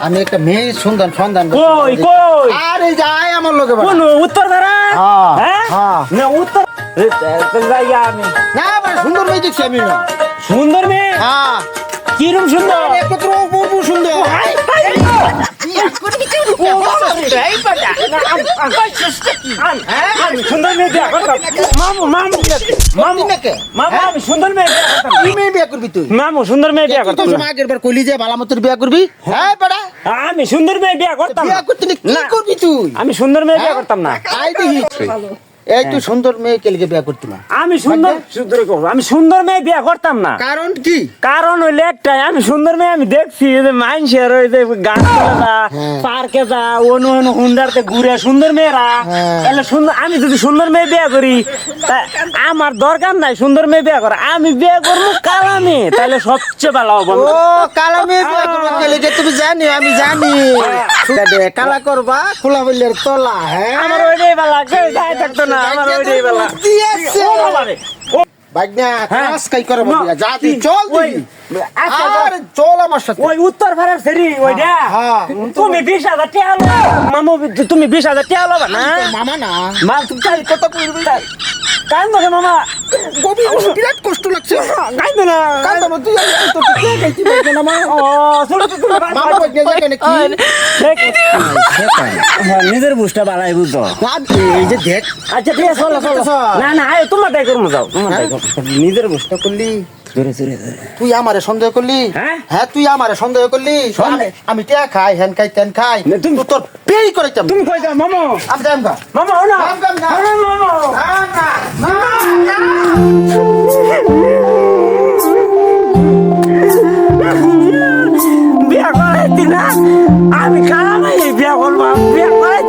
আমি একটা মেয়ে সন্ধান সন্ধান। কই কই? আরে যাই আমার লোকে কোন উত্তর ধারা হ্যাঁ, হ্যাঁ? হ্যাঁ। না উত্তর যাই আমি। না সুন্দর মেয়ে দেখছি আমি। সুন্দর মেয়ে? হ্যাঁ। কিরম সুন্দর? একত্র সুন্দর মেয়ে বিয়া করতাম। মামু মামু মামু মামু আমি সুন্দর মেয়ে বিয়া করতাম। কি মেয়ে বিয়ে করবি তুই? মামু সুন্দর মেয়ে বিয়া করতাম সময় আগের বার কইলি যে বালামতের বিয়ে করবি? হ্যাঁ বেটা? আমি সুন্দর মেয়ে বিয়া করতাম বিয়ে করতে নি কি। করবি তুই? আমি সুন্দর মেয়ে বিয়া করতাম না। আই দেখি। এই তুই সুন্দর মেয়ে কেলকে বিয়ে করতি না আমি সুন্দর সুন্দর আমি সুন্দর মেয়ে বিয়ে করতাম না। কারণ কি? কারণ হইলে একটাই আমি সুন্দর মেয়ে আমি দেখছি যে মানুষের ওই যে গাছ হ্যাঁ। পার্কে যা অনু অনু হুন্ডারতে ঘুরে সুন্দর মেয়েরা হ্যাঁ। তাহলে সুন্দর আমি যদি সুন্দর মেয়ে বিয়ে করি আমার দরকার নাই সুন্দর মেয়ে বিয়ে করা। আমি বিয়ে করব কালা তাহলে সবচেয়ে ভালো হবে ও কালা মেয়ে বিয়ে করব তুমি জানি আমি জানি। দে, কালা করবা খোলা বললে তোলা হ্যাঁ? আমার ওইটাই ভালো লাগছে যাই থাকতো না আমার ওইটাই ভালো ভাগ্না হ্যাঁ। কাজ কাই করে বলবি না, যা তুই? চল তুই আচ্ছা, আরে চল আমার সাথে। ওই উত্তর ভারত সেরি ওইটা হ্যাঁ। তুমি বিশ হাজার টাকা লো মামু তুমি বিশ হাজার টাকা লো না? মামা না। মা তুমি কত করবি কান দেখে মামা। বিরাট কষ্ট লাগছে। না তুই মা? ও তো তুমি জায়গা কি হ্যাঁ, নিজের বুঝটা বাড়াই বুঝতো এই যে দেখ। আচ্ছা ঠিক আছে চলো চলো। না না আয় তোমার তাই করব যাও তোমার তাই নিজের বুঝতে করলি? তুই আমারে সন্দেহ করলি? হ্যাঁ? হ্যাঁ তুই আমারে সন্দেহ করলি? সন্দেহ? আমি- টিয়া খাই হ্যান খাই তেন খাই। না, তুমি- তো তোর পেই করেতাম তুমি কই মামা? আমি যাম গা। মামা না, না আমি কারা নাই বিয়া করব বিয়া করাইছি না তুই